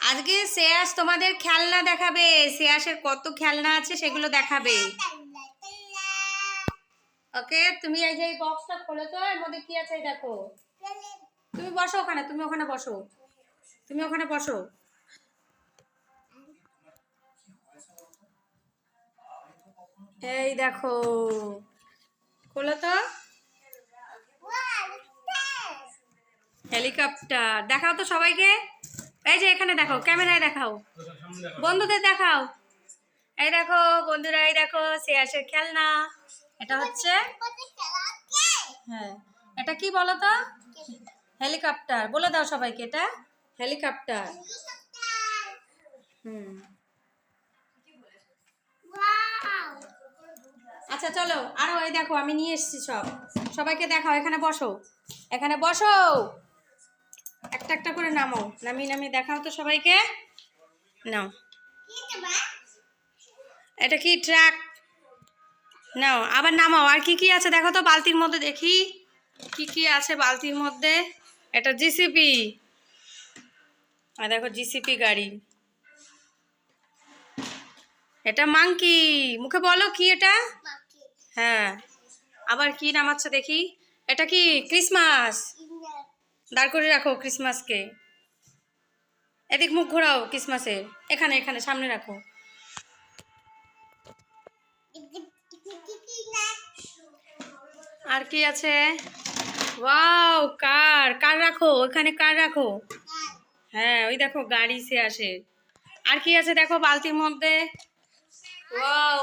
আজকে শ্রেয়াস তোমাদের খেলনা দেখাবে। শ্রেয়াসের কত খেলনা আছে সেগুলো দেখাবে। ওকে, তুমি এই যে বক্সটা খোলো তো, এর মধ্যে কি আছে দেখো। তুমি বসো ওখানে, তুমি ওখানে বসো। তুমি ওখানে বসো। এই দেখো, খোলো তো। হেলিকপ্টার, দেখাও তো সবাইকে। এই যে এখানে দেখাও ক্যামেরায় দেখাও। বন্ধুদের দেখাও। এই দেখো, বন্ধুরা, এই দেখো, শ্রেয়াসের খেলনা। এটা হচ্ছে হ্যাঁ এটা কি বলো তো হেলিকপ্টার। বলে দাও সবাইকে, এটা হেলিকপ্টার। হুম। আচ্ছা চলো, আরও এই দেখো, আমি নিয়ে এসেছি সব। সবাইকে দেখাও, এখানে বসো। এখানে বসো। একটা একটা করে নামাও। নামিয়ে নামিয়ে দেখাও তো সবাইকে। নাও। এটা কি ট্রাক? নাও আবার নামাও। আর কি কি আছে দেখো তো বালতির মধ্যে দেখি। কি কি আছে বালতির মধ্যে? এটা জিসিপি। আর দেখো জিসিপি গাড়ি। এটা মাংকি। মুখে বলো কি এটা? হ্যাঁ। আবার কি নামাচ্ছে দেখি? এটা কি ক্রিসমাস? দাঁড় করে রাখো ক্রিসমাসকে এদিক মুখ ঘোরাও ক্রিসমাসের এখানে এখানে, সামনে রাখো। আর কি আছে? ওয়াও কার কার রাখো ওখানে কার রাখো। হ্যাঁ ওই দেখো গাড়ি সে আসে। আর কি আছে দেখো বালতির মধ্যে? ওয়াও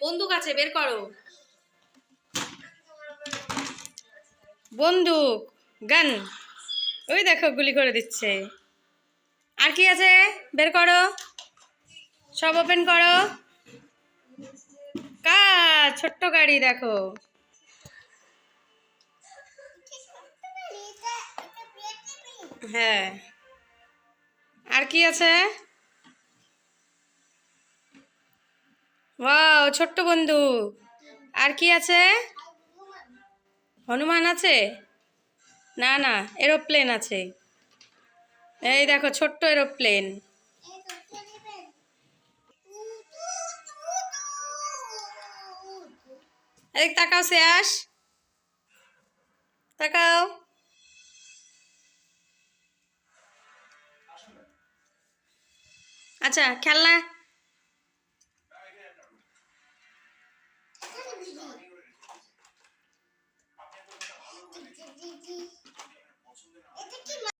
বন্দুক আছে, বের করো। বন্দুক গান ওই দেখো গুলি করে দিচ্ছে। আর কি আছে? বের করো। সব ওপেন করো। কার? ছোট্ট গাড়ি, দেখো। হ্যাঁ। আর কি আছে? ওয়াও, ছোট্ট বন্ধু। আর কি আছে? হনুমান আছে? না না এরোপ্লেন আছে। এই দেখো ছোট্ট এরোপ্লেন এদিক তাকাও শেয়াস তাকাও। আচ্ছা খেলনা